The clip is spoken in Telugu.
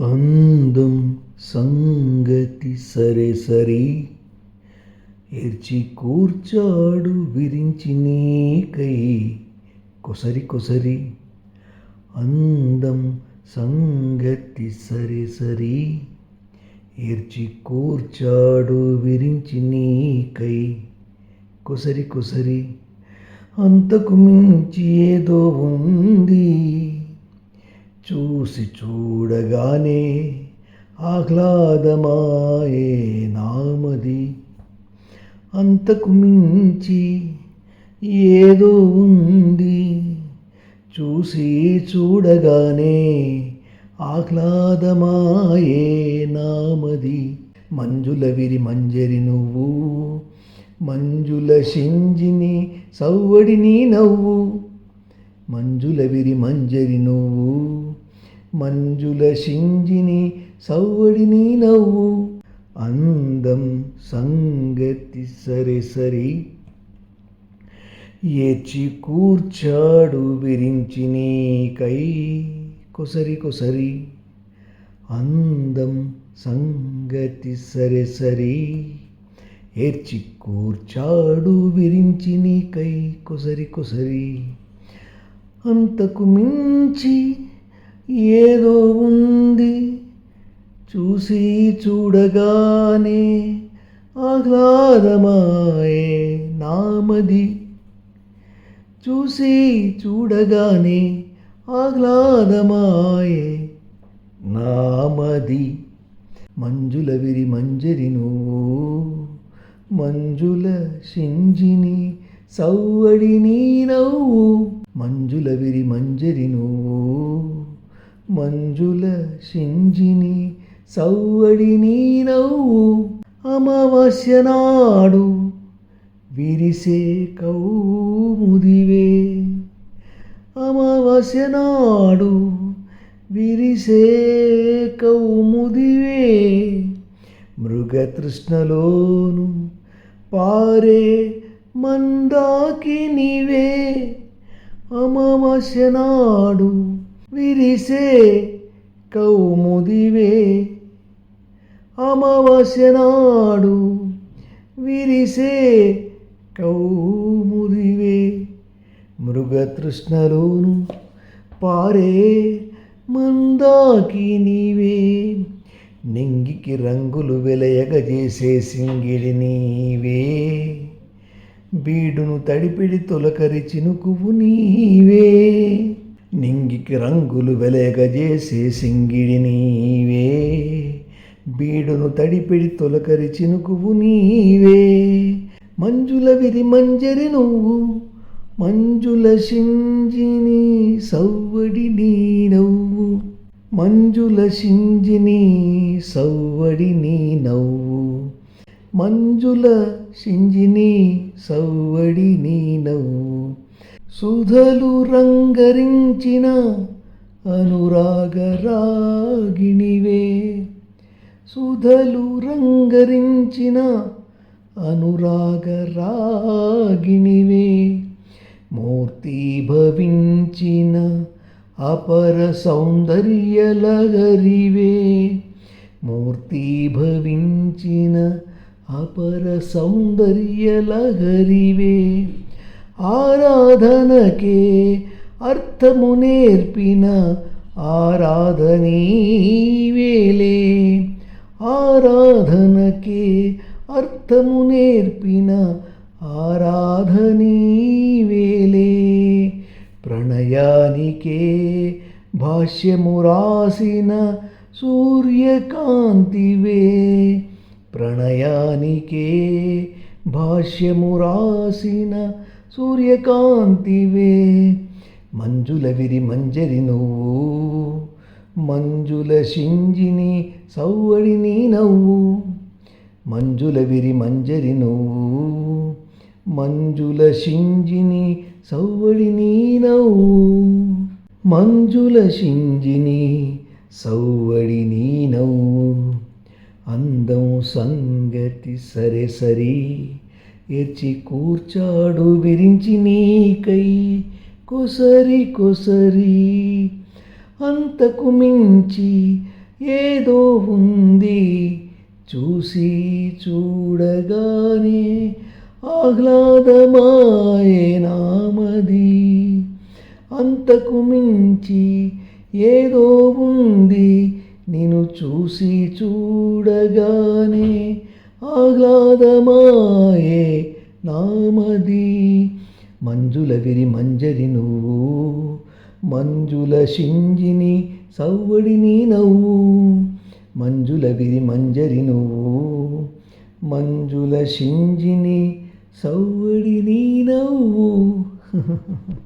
అందం సంగతి సరే సరి. ఏర్చి కూర్చాడు విరించి నీకై. కొసరి కొసరి అందం సంగతి సరే సరి. ఏర్చి కూర్చాడు విరించి నీకై. కొసరి కొసరి అంతకు మించి ఏదో ఉంది. చూసి చూడగానే ఆహ్లాదమాయే నామది. అంతకు మించి ఏదో ఉంది. చూసి చూడగానే ఆహ్లాదమాయే నామది. మంజుల విరి మంజరి నువ్వు మంజుల షింజిని సవ్వడిని నవ్వు. మంజుల విరి మంజరి నువ్వు. మంజుల శింజిని సవ్వడిని నవ్వు. అందం సంగతి సరే సరి. ఏచి కూర్చాడు విరించి నీకై కొసరి కొసరి. అందం సంగతి సరే సరి. ఏర్చి కూర్చాడు విరించి నీకై కొసరి కొసరి. అంతకు మించి ఏదో ఉంది. చూసి చూడగానే ఆహ్లాదమాయే నామది. చూసి చూడగానే ఆహ్లాదమాయే నామది. మంజుల విరి మంజరి నువ్వు మంజుల సింజిని సౌవడి నీ నవ్వు. మంజుల విరి మంజరి నువ్వు మంజుల షింజిని సవ్వడి నీ నవ్వు అమావాస్య నాడు విరిసే కౌముదివే అమావాస్య నాడు విరిసే కౌముదివే మృగతృష్ణలోను పారే మందాకి నీవే అమావాస్య నాడు విరిసే కౌముదివే. అమావాస్య నాడు విరిసే కౌముదివే. మృగతృష్ణలోను పారే మందాకి నీవే. నింగికి రంగులు వెలయగజేసే సింగిడి నీవే. బీడును తడిపిడి తొలకరి చినుకువు నీవే. నింగికి రంగులు వెలయగజేసే సింగిడి నీవే. బీడును తడిపిడి తొలకరి చినుకువు నీవే. మంజుల విరి మంజరి నువ్వు మంజుల సింజిని సవ్వడి నీ నవ్వు. మంజుల సింజిని సవ్వడి నీ నవ్వు. మంజుల సింజిని సవ్వడి నీనవు సుధలు రంగరించిన అనురాగరాగిణివే సుధలు రంగరించిన అనురాగరాగిణివే మూర్తి భవించిన అపర సౌందర్యలహరివే. మూర్తి భవించిన అపర సౌందర్య లహరివే. ఆరాధనకే అర్థము నేర్పిన ఆరాధనీవేలే. ఆరాధనకే అర్థము నేర్పిన ఆరాధనీవేలే. ప్రణయానికే భాష్యము రాసిన సూర్యకాంతివే. ప్రణయానికే భాష్యము రాసిన సూర్యకాంతివే. మంజుల విరి మంజరి నువ్వు మంజుల షింజిని సవ్వడి నీ నవ్వు. మంజుల విరి మంజరి నువ్వు మంజుల షింజిని సవ్వడి నీ నవ్వు. మంజుల షింజిని సవ్వడి నీ నవ్వు. అందం సంగతి సరే సరి. ఎర్చి కూర్చాడు విరించి నీకై కొసరి కొసరి. అంతకు మించి ఏదో ఉంది చూసి చూడగానే ఆహ్లాదమాయే నామది. అంతకు మించి ఏదో ఉంది నేను చూసి చూడగానే ఆహ్లాదమాయే నామది. మంజుల విరి మంజరి నువ్వు మంజుల షింజిని సవ్వడిని నవ్వు. మంజుల విరి మంజరి నువ్వు మంజుల షింజిని సవ్వడిని నవ్వు.